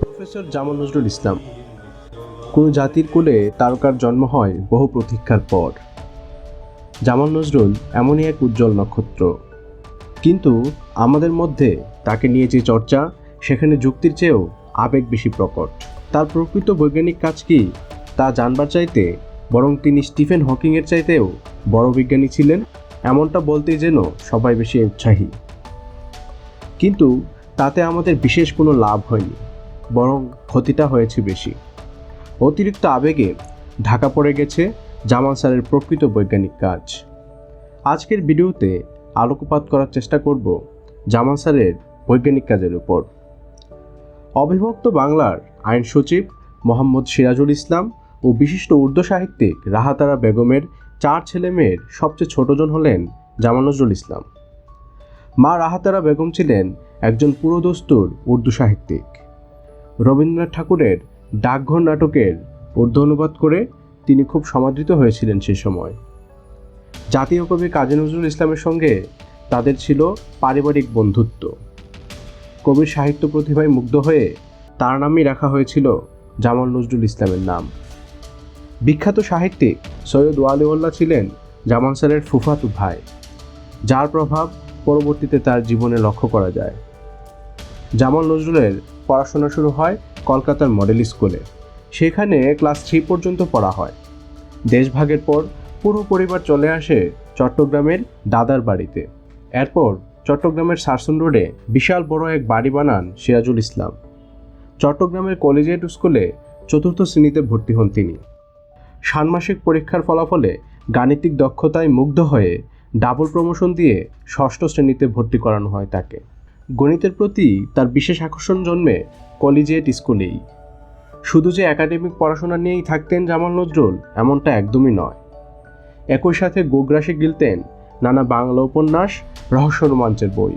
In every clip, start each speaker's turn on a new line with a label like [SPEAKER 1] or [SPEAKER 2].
[SPEAKER 1] Professor Jamal Nazrul Islam, কোনো জাতির কোলে তারকার জন্ম হয় বহু প্রতীক্ষার পর। জামাল নজরুল এমনই এক উজ্জ্বল নক্ষত্র। কিন্তু আমাদের মধ্যে তাকে নিয়ে যে চর্চা, সেখানে যুক্তির চেয়েও আবেগ বেশি প্রকট। তার প্রকৃত বৈজ্ঞানিক কাজ কি, তা জানবার চাইতে বরং তিনি স্টিফেন হকিংয়ের চাইতেও বড় বিজ্ঞানী ছিলেন, এমনটা বলতেই যেন সবাই বেশি উৎসাহী। কিন্তু তাতে আমাদের বিশেষ কোনো লাভ হয়নি, বরং ক্ষতিটা হয়েছে বেশি। অতিরিক্ত আবেগে ঢাকা পড়ে গেছে জামাল স্যারের প্রকৃত বৈজ্ঞানিক কাজ। আজকের ভিডিওতে আলোকপাত করার চেষ্টা করব জামাল স্যারের বৈজ্ঞানিক কাজের উপর। অবিভক্ত বাংলার আইন সচিব মোহাম্মদ সিরাজুল ইসলাম ও বিশিষ্ট উর্দু সাহিত্যিক রাহাতারা বেগমের চার ছেলে মেয়ের সবচেয়ে ছোটজন হলেন জামাল নজরুল ইসলাম। মা রাহাতারা বেগম ছিলেন একজন পুরোদস্তুর উর্দু সাহিত্যিক। রবীন্দ্রনাথ ঠাকুরের ডাকঘর নাটকের উর্দু অনুবাদ করে তিনি খুব সমাদৃত হয়েছিলেন সে সময়। জাতীয় কবি কাজী নজরুল ইসলামের সঙ্গে তাদের ছিল পারিবারিক বন্ধুত্ব। কবির সাহিত্য প্রতিভায় মুগ্ধ হয়ে তার নামই রাখা হয়েছিল জামাল নজরুল ইসলামের নাম। বিখ্যাত সাহিত্যিক সৈয়দ ওয়ালিউল্লাহ ছিলেন জামাল স্যারের ফুফাতু ভাই, যার প্রভাব পরবর্তীতে তার জীবনে লক্ষ্য করা যায়। জামাল নজরুলের পড়াশোনা শুরু হয় কলকাতার মডেল স্কুলে। সেখানে ক্লাস থ্রি পর্যন্ত পড়া হয়। দেশভাগের পর পুরো পরিবার চলে আসে চট্টগ্রামের দাদার বাড়িতে। এরপর চট্টগ্রামের সারসন রোডে বিশাল বড় এক বাড়ি বানান সিরাজুল ইসলাম। চট্টগ্রামের কলেজিয়েট স্কুলে চতুর্থ শ্রেণীতে ভর্তি হন তিনি। ষান্মাসিক পরীক্ষার ফলাফলে গাণিতিক দক্ষতায় মুগ্ধ হয়ে ডাবল প্রমোশন দিয়ে ষষ্ঠ শ্রেণীতে ভর্তি করানো হয় তাকে। গণিতের প্রতি তার বিশেষ আকর্ষণ জন্মে কলেজিয়েট স্কুলেই। শুধু যে একাডেমিক পড়াশোনা নিয়েই থাকতেন জামাল নজরুল, এমনটা একদমই নয়। একই সাথে গোগ্রাসে গিলতেন নানা বাংলা উপন্যাস, রহস্য রোমাঞ্চের বই।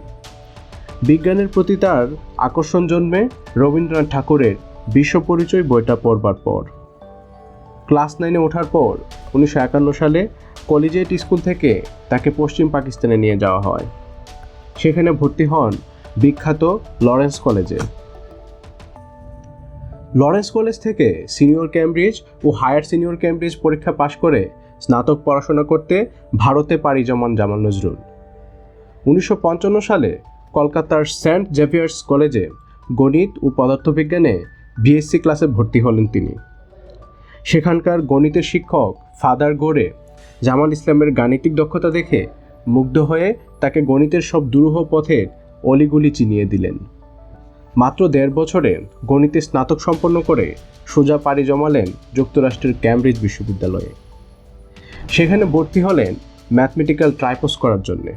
[SPEAKER 1] বিজ্ঞানের প্রতি তার আকর্ষণ জন্মে রবীন্দ্রনাথ ঠাকুরের বিশ্ব পরিচয় বইটা পড়বার পর। ক্লাস নাইনে ওঠার পর উনিশশো একান্ন সালে কলেজিয়েট স্কুল থেকে তাকে পশ্চিম পাকিস্তানে নিয়ে যাওয়া হয়। সেখানে ভর্তি হন বিখ্যাত লরেন্স কলেজে। লরেন্স কলেজ থেকে সিনিয়র ক্যামব্রিজ ও হায়ার সিনিয়র ক্যামব্রিজ পরীক্ষা পাশ করে স্নাতক পড়াশোনা করতে ভারতে পাড়ি জমান জামাল নজরুল। উনিশশো পঞ্চান্ন সালে কলকাতার সেন্ট জেভিয়ার্স কলেজে গণিত ও পদার্থবিজ্ঞানে বিএসসি ক্লাসে ভর্তি হলেন তিনি। সেখানকার গণিতের শিক্ষক ফাদার গোরে জামাল ইসলামের গাণিতিক দক্ষতা দেখে মুগ্ধ হয়ে তাকে গণিতের সব দুরূহ পথের অলিগুলি চিনিয়ে দিলেন। মাত্র দেড় বছরে গণিতে স্নাতক সম্পন্ন করে সোজা পাড়ি জমালেন যুক্তরাষ্ট্রের ক্যামব্রিজ বিশ্ববিদ্যালয়ে। সেখানে ভর্তি হলেন ম্যাথমেটিক্যাল ট্রাইপোস করার জন্যে।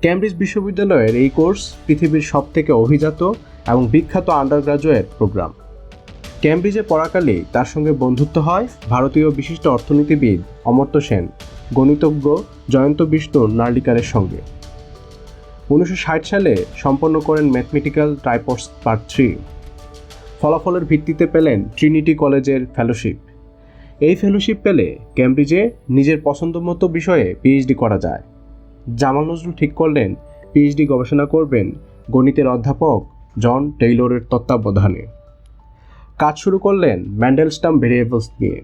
[SPEAKER 1] ক্যামব্রিজ বিশ্ববিদ্যালয়ের এই কোর্স পৃথিবীর সবথেকে অভিজাত এবং বিখ্যাত আন্ডার গ্রাজুয়েট প্রোগ্রাম। ক্যামব্রিজে পড়াকালে তার সঙ্গে বন্ধুত্ব হয় ভারতীয় বিশিষ্ট অর্থনীতিবিদ অমর্ত্য সেন, গণিতজ্ঞ জয়ন্ত বিষ্ণু নার্লিকারের সঙ্গে। উনিশশো ষাট সালে সম্পন্ন করেন ম্যাথমেটিক্যাল ট্রাইপোর্স পার্ট থ্রি। ফলাফলের ভিত্তিতে পেলেন ট্রিনিটি কলেজের ফেলোশিপ। এই ফেলোশিপ পেলে ক্যামব্রিজে নিজের পছন্দ মতো বিষয়ে পিএইচডি করা যায়। জামাল নজরুল ঠিক করলেন পিএইচডি গবেষণা করবেন গণিতের অধ্যাপক জন টেইলরের তত্ত্বাবধানে। কাজ শুরু করলেন ম্যান্ডেলস্টাম ভেরিয়েবলস নিয়ে।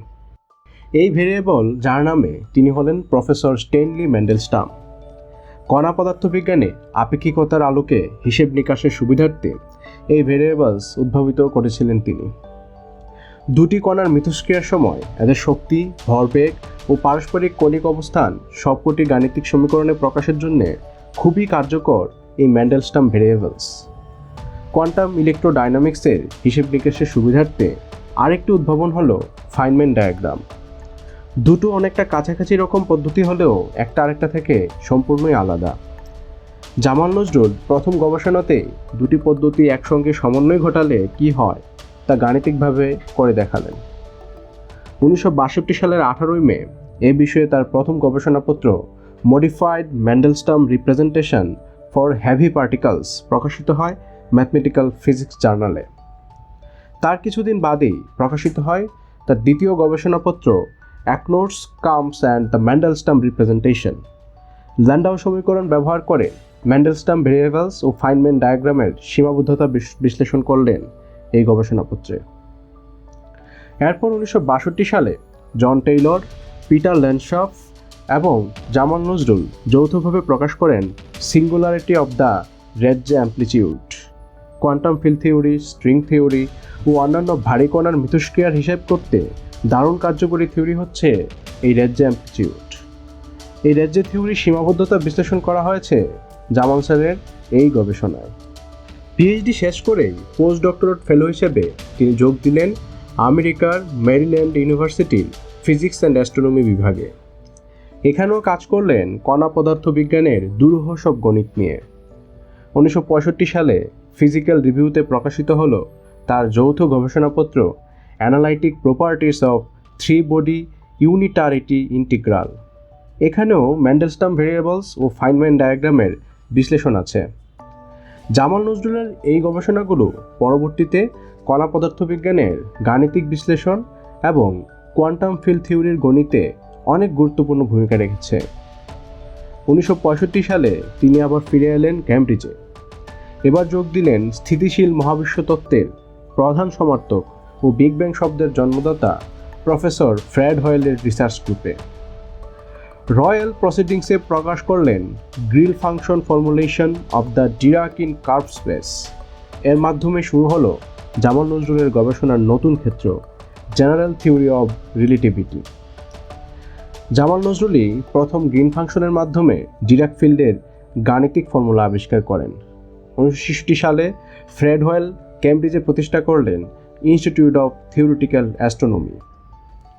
[SPEAKER 1] এই ভেরিয়েবল, যার নামে তিনি হলেন প্রফেসর স্টেনলি ম্যান্ডেলস্টাম কণা পদার্থবিজ্ঞানে আপেক্ষিকতার আলোকে হিসেব নিকাশের সুবিধার্থে এই ভেরিয়েবলস উদ্ভাবিত করেছিলেন তিনি। দুটি কণার মিথস্ক্রিয়ার সময় এদের শক্তি ভরবেগ ও পারস্পরিক কণিক অবস্থান সবকটি গাণিতিক সমীকরণে প্রকাশের জন্য খুবই কার্যকর এই ম্যান্ডেলস্টাম ভেরিয়েবলস। কোয়ান্টাম ইলেকট্রোডাইনামিক্সের হিসেব নিকেশের সুবিধার্থে আরেকটি উদ্ভাবন হলো ফাইনম্যান ডায়াগ্রাম। দুটো অনেকটা কাছাকাছি রকম পদ্ধতি হলেও একটা আরেকটা থেকে সম্পূর্ণই আলাদা। জামাল নজরুল প্রথম গবেষণাতে দুটি পদ্ধতি একসঙ্গে সমন্বয় ঘটালে কি হয় তা গাণিতিকভাবে করে দেখালেন। উনিশশো বাষট্টি সালের আঠারোই মে এ বিষয়ে তার প্রথম গবেষণাপত্র modified Mandelstam representation for heavy particles প্রকাশিত হয় ম্যাথমেটিক্যাল ফিজিক্স জার্নালে। তার কিছুদিন বাদেই প্রকাশিত হয় তার দ্বিতীয় গবেষণাপত্র acnodes cusps and the Mandelstam representation Landau সমীকরণ ব্যবহার করে ম্যান্ডেলস্টাম ভেরিয়েবলস ও ফাইনম্যান ডায়াগ্রামের সীমাবদ্ধতা বিশ- বিশ্লেষণ করলেন এই গবেষণাপত্রে। এরপর উনিশশো বাষট্টি সালে জন টেইলর, পিটার ল্যান্ডশফ এবং জামাল নজরুল যৌথভাবে প্রকাশ করেন singularity of the Regge amplitude quantum field theory string theory ও অন্যান্য ভারী কণার মিথস্ক্রিয়ার হিসেব করতে দারুণ কার্যকরী থিওরি হচ্ছে এই রেডজে অ্যাম্পলিটিউড এই রেডজে থিওরির সীমাবদ্ধতা বিশ্লেষণ করা হয়েছে জামাল স্যারের এই গবেষণায়। পিএইচডি শেষ করেই পোস্ট ডক্টরেট ফেলো হিসেবে তিনি যোগ দিলেন আমেরিকার মেরিল্যান্ড ইউনিভার্সিটির ফিজিক্স অ্যান্ড অ্যাস্ট্রোনমি বিভাগে। এখানেও কাজ করলেন কণা পদার্থবিজ্ঞানের দুরূহ সব গণিত নিয়ে। উনিশশো পঁয়ষট্টি সালে ফিজিক্যাল রিভিউতে প্রকাশিত হল তার যৌথ গবেষণাপত্র analytic properties of three body unitarity integral এখানেও ম্যান্ডেলস্টাম ভেরিয়েবলস ও ফাইনম্যান ডায়াগ্রামের বিশ্লেষণ আছে। জামাল নজরুলের এই গবেষণাগুলো পরবর্তীতে কণা পদার্থবিজ্ঞানের গাণিতিক বিশ্লেষণ এবং কোয়ান্টাম ফিল্ড থিওরির গণিতে অনেক গুরুত্বপূর্ণ ভূমিকা রেখেছে। উনিশশো পঁয়ষট্টি সালে তিনি আবার ফিরে এলেন ক্যামব্রিজে এবার যোগ দিলেন স্থিতিশীল মহাবিশ্ব তত্ত্বের প্রধান সমর্থক ও বিগ ব্যাং শব্দের জন্মদাতা প্রফেসর ফ্রেড হয়েলের রিসার্চ গ্রুপে। রয়্যাল প্রসিডিংসে প্রকাশ করলেন Green function formulation of the Dirac in curve space এর মাধ্যমে শুরু হলো জামাল নজরুলের গবেষণার নতুন ক্ষেত্র, general theory of relativity. Jamal নজরুলই প্রথম গ্রিন ফাংশনের মাধ্যমে ডিরাক ফিল্ডের গাণিতিক ফর্মুলা আবিষ্কার করেন। উনিশশো সালে ফ্রেড হোয়েল ক্যামব্রিজে প্রতিষ্ঠা করলেন ইনস্টিটিউট অফ থিওরিটিক্যাল অ্যাস্ট্রোনমি।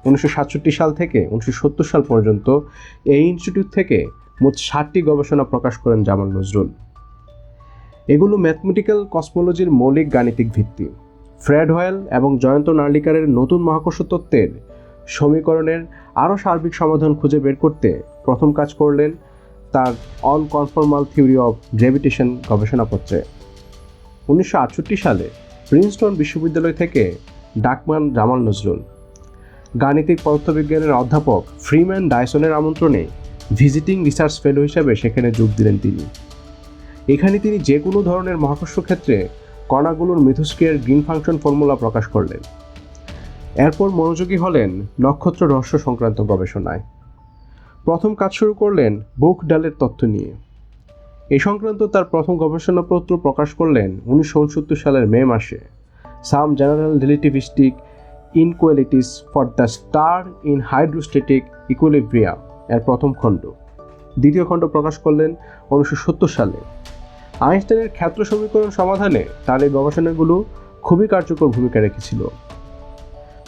[SPEAKER 1] উনিশশো সাতষট্টি সাল থেকে উনিশশো সত্তর সাল পর্যন্ত এই ইনস্টিটিউট থেকে মোট ষাটটি গবেষণা প্রকাশ করেন জামাল নজরুল। এগুলো ম্যাথমেটিক্যাল কসমোলজির মৌলিক গাণিতিক ভিত্তি। ফ্রেড হোয়েল এবং জয়ন্ত নার্লিকারের নতুন মহাকর্ষ তত্ত্বের সমীকরণের আরও সার্বিক সমাধান খুঁজে বের করতে প্রথম কাজ করলেন তার on conformal theory of gravitation গবেষণাপত্রে উনিশশো আটষট্টি সালে প্রিন্সটন বিশ্ববিদ্যালয় থেকে ডাকমান জামাল নজরুল। গাণিতিক পদার্থবিজ্ঞানের অধ্যাপক ফ্রিম্যান ডায়সনের আমন্ত্রণে ভিজিটিং রিসার্চ ফেলো হিসাবে সেখানে যোগ দিলেন তিনি। এখানে তিনি যে কোনো ধরনের মহাকর্ষ ক্ষেত্রে কণাগুলোর মিথস্ক্রিয়ার গ্রিন ফাংশন ফর্মুলা প্রকাশ করলেন। এরপর মনোযোগী হলেন নক্ষত্র রহস্য সংক্রান্ত গবেষণায়। প্রথম কাজ শুরু করলেন বুক ডালের তথ্য নিয়ে। এ সংক্রান্ত তার প্রথম গবেষণাপত্র প্রকাশ করলেন উনিশশো উনসত্তর সালের মে মাসে। Some general relativistic inequalities for the star in hydrostatic equilibrium, এর প্রথম খণ্ড। দ্বিতীয় খণ্ড প্রকাশ করলেন উনিশশো সত্তর সালে। আইনস্টাইনের ক্ষেত্র সমীকরণ সমাধানে তার এই গবেষণাগুলো খুবই কার্যকর ভূমিকা রেখেছিল।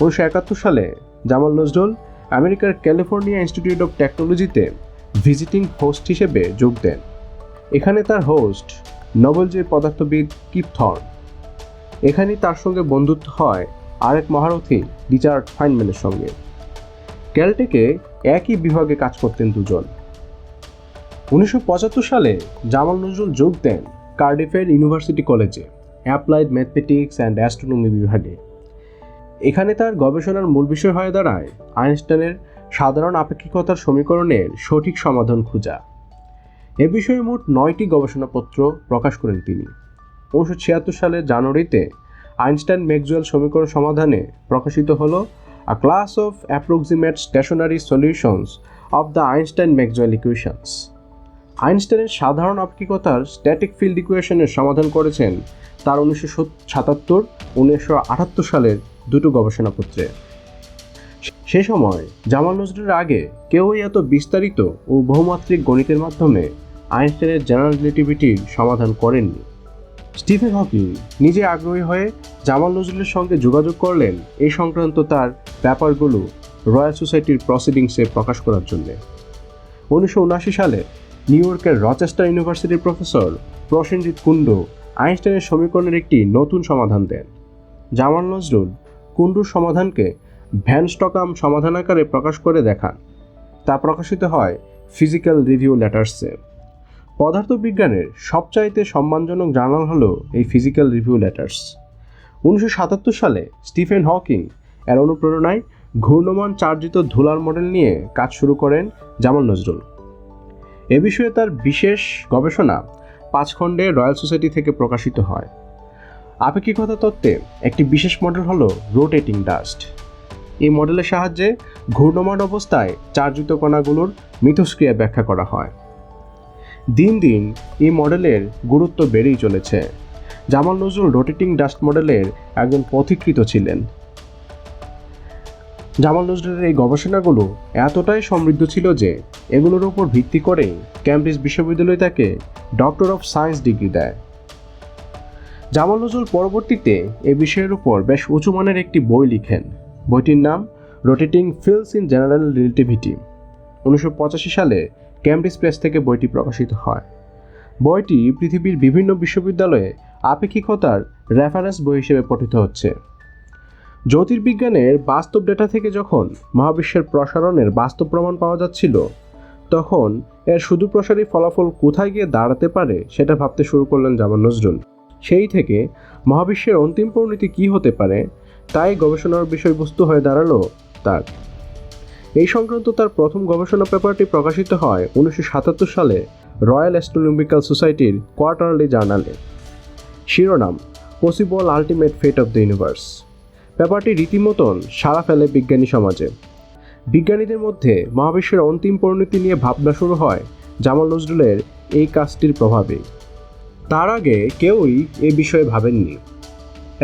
[SPEAKER 1] উনিশশো একাত্তর সালে জামাল নজরুল আমেরিকার ক্যালিফোর্নিয়া ইনস্টিটিউট অফ টেকনোলজিতে ভিজিটিং হোস্ট হিসেবে যোগ দেন। এখানে তার হোস্ট নোবেলজয়ী পদার্থবিদ কিপ থর্ন। এখানেই তার সঙ্গে বন্ধুত্ব হয় আরেক মহারথী রিচার্ড ফাইনম্যানের সঙ্গে। ক্যালটেকে একই বিভাগে কাজ করতেন দুজন। উনিশশো পঁচাত্তর সালে জামাল নজরুল যোগ দেন কার্ডিফের ইউনিভার্সিটি কলেজে, অ্যাপ্লাইড ম্যাথমেটিক্স অ্যান্ড অ্যাস্ট্রোনমি বিভাগে। এখানে তার গবেষণার মূল বিষয় হয়ে দাঁড়ায় আইনস্টাইনের সাধারণ আপেক্ষিকতার সমীকরণের সঠিক সমাধান খোঁজা। এ বিষয়ে মোট নয়টি গবেষণাপত্র প্রকাশ করেন তিনি। উনিশশো ছিয়াত্তর সালের জানুয়ারিতে আইনস্টাইন ম্যাক্সওয়েল সমীকরণ সমাধানে প্রকাশিত হলো a class of approximate stationary solutions of the Einstein Maxwell equations আইনস্টাইনের সাধারণ আপেক্ষিকতার স্ট্যাটিক ফিল্ড ইকুয়েশনের সমাধান করেছেন তার উনিশশো সাতাত্তর, উনিশশো আটাত্তর সালের দুটো গবেষণাপত্রে। সে সময় জামাল নজরুলের আগে কেউই এত বিস্তারিত ও বহুমাত্রিক গণিতের মাধ্যমে আইনস্টাইনের জেনারেল রিলেটিভিটির সমাধান করেননি। স্টিফেন হকিং নিজে আগ্রহী হয়ে জামাল নজরুলের সঙ্গে যোগাযোগ করলেন এই সংক্রান্ত তার ব্যাপারগুলো রয়্যাল সোসাইটির প্রসিডিংসে প্রকাশ করার জন্য। উনিশশো উনআশি সালে নিউ ইয়র্কের রচেস্টার ইউনিভার্সিটির প্রফেসর প্রসেনজিৎ কুণ্ডু আইনস্টাইনের সমীকরণের একটি নতুন সমাধান দেন। জামাল নজরুল কুণ্ডুর সমাধানকে ভ্যান স্টকাম সমাধান আকারে প্রকাশ করে দেখান। তা প্রকাশিত হয় ফিজিক্যাল রিভিউ লেটার্সে। পদার্থবিজ্ঞানের সবচাইতে সম্মানজনক জার্নাল হলো এই ফিজিক্যাল রিভিউ লেটার্স। উনিশশো সাতাত্তর সালে স্টিফেন হকিং এর অনুপ্রেরণায় ঘূর্ণমান চার্জিত ধুলার মডেল নিয়ে কাজ শুরু করেন জামাল নজরুল। এ বিষয়ে তার বিশেষ গবেষণা পাঁচ খণ্ডে রয়্যাল সোসাইটি থেকে প্রকাশিত হয়। আপেক্ষিকতা তত্ত্বে একটি বিশেষ মডেল হলো রোটেটিং ডাস্ট এই মডেলের সাহায্যে ঘূর্ণমান অবস্থায় চার্জিত কণাগুলোর মিথস্ক্রিয়া ব্যাখ্যা করা হয়। দিন দিন এই মডেলের গুরুত্ব বেড়েই চলেছে। জামাল নজরুল রোটেটিং ডাস্ট মডেলের একজন পথিকৃত ছিলেন। জামাল নজরুলের এই গবেষণাগুলো এতটাই সমৃদ্ধ ছিল যে এগুলোর উপর ভিত্তি করেই ক্যামব্রিজ বিশ্ববিদ্যালয় তাকে ডক্টর অফ সায়েন্স ডিগ্রি দেয়। জামাল নজরুল পরবর্তীতে এ বিষয়ের উপর বেশ উঁচু মানের একটি বই লিখেন। বইটির নাম rotating fields in general relativity উনিশশো পঁচাশি সালে ক্যামব্রিজ প্রেস থেকে বইটি প্রকাশিত হয়। বইটি পৃথিবীর বিভিন্ন বিশ্ববিদ্যালয়ে আপেক্ষিকতার রেফারেন্স বই হিসেবে পঠিত হচ্ছে। জ্যোতির্বিজ্ঞানের বাস্তব ডেটা থেকে যখন মহাবিশ্বের প্রসারণের বাস্তব প্রমাণ পাওয়া যাচ্ছিল, তখন এর শুধু প্রসারী ফলাফল কোথায় গিয়ে দাঁড়াতে পারে সেটা ভাবতে শুরু করলেন জামান নজরুল। সেই থেকে মহাবিশ্বের অন্তিম পরিণতি কী হতে পারে, তাই গবেষণার বিষয়বস্তু হয়ে দাঁড়াল তার। এই সংক্রান্ত তার প্রথম গবেষণা পেপারটি প্রকাশিত হয় উনিশশো সাতাত্তর সালে রয়্যাল অ্যাস্ট্রোনমিক্যাল সোসাইটির কোয়ার্টারলি জার্নালে। শিরোনাম possible ultimate fate of the universe ব্যাপারটি রীতিমতন সারা ফেলে বিজ্ঞানী সমাজে। বিজ্ঞানীদের মধ্যে মহাবিশ্বের অন্তিম পরিণতি নিয়ে ভাবনা শুরু হয় জামাল নজরুলের এই কাজটির প্রভাবে তার আগে কেউই এ বিষয়ে ভাবেননি।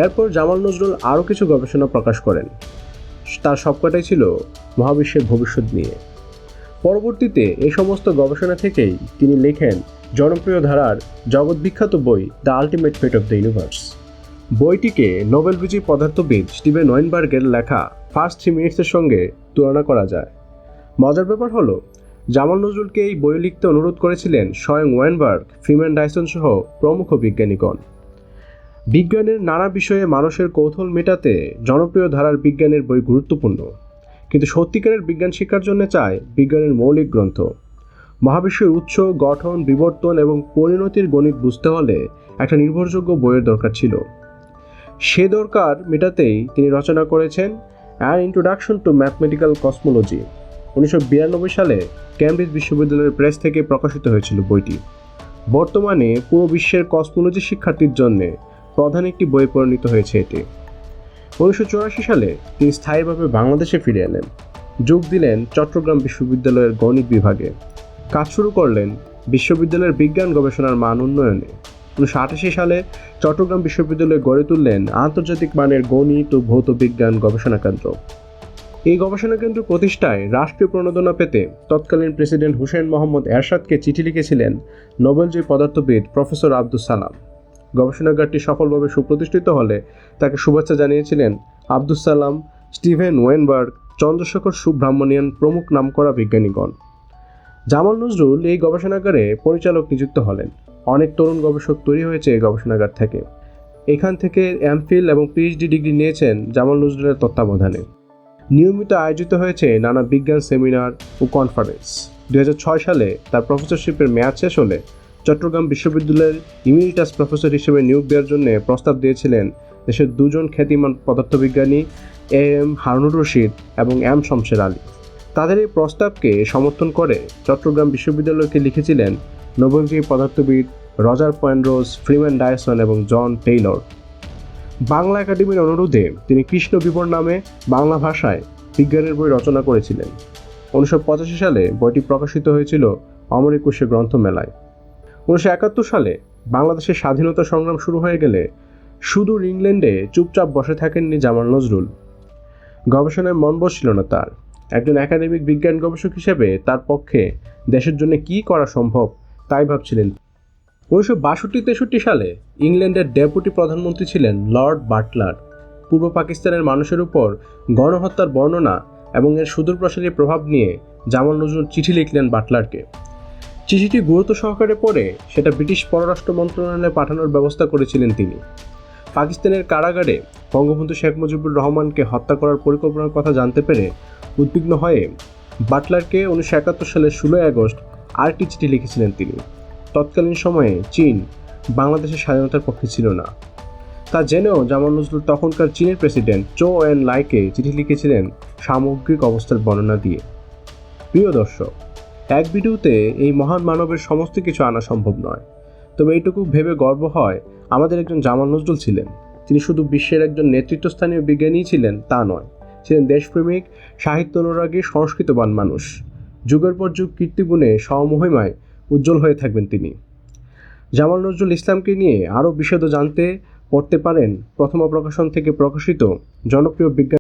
[SPEAKER 1] এরপর জামাল নজরুল আরও কিছু গবেষণা প্রকাশ করেন। তার সবকটাই ছিল মহাবিশ্বের ভবিষ্যৎ নিয়ে। পরবর্তীতে এ সমস্ত গবেষণা থেকেই তিনি লেখেন জনপ্রিয় ধারার জগৎবিখ্যাত বই the ultimate fate of the universe. বইটিকে Nobel বিজয়ী পদার্থবিদ স্টিভেন ওয়েনবার্গের লেখা ফার্স্ট থ্রি মিনিটসের সঙ্গে তুলনা করা যায়। মজার ব্যাপার হলো জামাল নজরুলকে এই বই লিখতে অনুরোধ করেছিলেন স্বয়ং ওয়েনবার্গ ফ্রিম্যান ডাইসন সহ প্রমুখ বিজ্ঞানীগণ। বিজ্ঞানের নানা বিষয়ে মানুষের কৌতূহল মেটাতে জনপ্রিয় ধারার বিজ্ঞানের বই গুরুত্বপূর্ণ। কিন্তু সত্যিকারের বিজ্ঞান শিক্ষার জন্য চায় বিজ্ঞানের মৌলিক গ্রন্থ। মহাবিশ্বের উৎস, গঠন, বিবর্তন এবং পরিণতির গণিত বুঝতে হলে একটা নির্ভরযোগ্য বইয়ের দরকার ছিল। সে দরকার মেটাতেই তিনি রচনা করেছেন an introduction to mathematical cosmology উনিশশো বিরানব্বই সালে ক্যামব্রিজ বিশ্ববিদ্যালয়ের প্রেস থেকে প্রকাশিত হয়েছিল বইটি। বর্তমানে পুরো বিশ্বের কসমোলজি শিক্ষার্থীর জন্য প্রধান একটি বই পরিণত হয়েছে এটি। উনিশশো চুরাশি সালে তিনি স্থায়ীভাবে বাংলাদেশে ফিরে এলেন। যোগ দিলেন চট্টগ্রাম বিশ্ববিদ্যালয়ের গণিত বিভাগে। কাজ শুরু করলেন বিশ্ববিদ্যালয়ের বিজ্ঞান গবেষণার মান উন্নয়নে। উনিশশো আটাশি সালে চট্টগ্রাম বিশ্ববিদ্যালয়ে গড়ে তুললেন আন্তর্জাতিক মানের গণিত ও ভৌত বিজ্ঞান গবেষণা কেন্দ্র। এই গবেষণা কেন্দ্র প্রতিষ্ঠায় রাষ্ট্রীয় প্রণোদনা পেতে তৎকালীন প্রেসিডেন্ট হুসেন মোহাম্মদ এরশাদকে চিঠি লিখেছিলেন নোবেলজয়ী পদার্থবিদ প্রফেসর আব্দুস সালাম। গবেষণাগারটি সফলভাবে সুপ্রতিষ্ঠিত হলে তাকে শুভেচ্ছা জানিয়েছিলেন আব্দুস সালাম, স্টিভেন ওয়েনবার্গ, চন্দ্রশেখর সুব্রাহ্মণিয়ান প্রমুখ নামকরা বিজ্ঞানীগণ। জামাল নজরুল এই গবেষণাগারে পরিচালক নিযুক্ত হলেন। অনেক তরুণ গবেষক তৈরি হয়েছে এই গবেষণাগার থেকে। এখান থেকে এমফিল এবং পিএইচডি ডিগ্রি নিয়েছেন জামাল নজরুলের তত্ত্বাবধানে। নিয়মিত আয়োজিত হয়েছে নানা বিজ্ঞান সেমিনার ও কনফারেন্স। দু হাজার ছয় সালে তার প্রফেসরশিপের মেয়াদ শেষ হলে চট্টগ্রাম বিশ্ববিদ্যালয়ের ইমিরিটাস প্রফেসর হিসেবে নিয়োগ দেওয়ার জন্য প্রস্তাব দিয়েছিলেন দেশের দুজন খ্যাতিমান পদার্থবিজ্ঞানী এ এম হারুনুর রশিদ এবং এম শমশের আলী। তাদের এই প্রস্তাবকে সমর্থন করে চট্টগ্রাম বিশ্ববিদ্যালয়কে লিখেছিলেন নোবেলজয়ী পদার্থবিদ রজার পয়েন্ড্রোজ ফ্রিম্যান ডায়সন এবং জন টেইলর। বাংলা একাডেমির অনুরোধে তিনি কৃষ্ণ বিবর নামে বাংলা ভাষায় বিজ্ঞানের বই রচনা করেছিলেন। উনিশশো পঁচাশি সালে বইটি প্রকাশিত হয়েছিল অমর একুশে গ্রন্থ মেলায় উনিশশো একাত্তর সালে বাংলাদেশের স্বাধীনতা সংগ্রাম শুরু হয়ে গেলে সুদূর ইংল্যান্ডে চুপচাপ বসে থাকেননি জামাল নজরুল। গবেষণায় মন বসছিল না তার। একজন একাডেমিক বিজ্ঞান গবেষক হিসেবে তার পক্ষে দেশের জন্য কী করা সম্ভব তাই ভাবছিলেন উনিশশো বাষট্টি তেষট্টি সালে ইংল্যান্ডের ডেপুটি প্রধানমন্ত্রী ছিলেন লর্ড বাটলার। পূর্ব পাকিস্তানের মানুষের উপর গণহত্যার বর্ণনা এবং এর সুদূরপ্রসারী প্রভাব নিয়ে জামাল নজরুল চিঠি লিখলেন বাটলারকে। চিঠিটি গুরুত্ব সহকারে পড়ে সেটা ব্রিটিশ পররাষ্ট্র মন্ত্রণালয়ে পাঠানোর ব্যবস্থা করেছিলেন তিনি। পাকিস্তানের কারাগারে বঙ্গবন্ধু শেখ মুজিবুর রহমানকে হত্যা করার পরিকল্পনার কথা জানতে পেরে উদ্বিগ্ন হয়ে বাটলারকে উনিশশো একাত্তর সালের ষোলোই আগস্ট আরেকটি চিঠি লিখেছিলেন তিনি। তৎকালীন সময়ে চীন বাংলাদেশের স্বাধীনতার পক্ষে ছিল না। তা জেনেও জামাল নজরুল তখনকার চীনের প্রেসিডেন্ট চো এন লাইকে চিঠি লিখেছিলেন সামগ্রিক অবস্থার বর্ণনা দিয়ে। প্রিয় দর্শক, এক ভিডিওতে এই মহান মানবের সমস্ত কিছু আনা সম্ভব নয়। তবে এইটুকু ভেবে গর্ব হয় আমাদের একজন জামাল নজরুল ছিলেন। তিনি শুধু বিশ্বের একজন নেতৃত্বস্থানীয় বিজ্ঞানী ছিলেন, তা নয়। ছিলেন দেশপ্রেমিক, সাহিত্য অনুরাগী, সংস্কৃতবান মানুষ। যুগের পর যুগ কীর্তিগুণে স্বমহিমায় উজ্জ্বল হয়ে থাকবেন তিনি। জামাল নজরুল ইসলামকে নিয়ে আরও বিশদ জানতে পড়তে পারেন প্রথমা প্রকাশন থেকে প্রকাশিত জনপ্রিয় বিজ্ঞান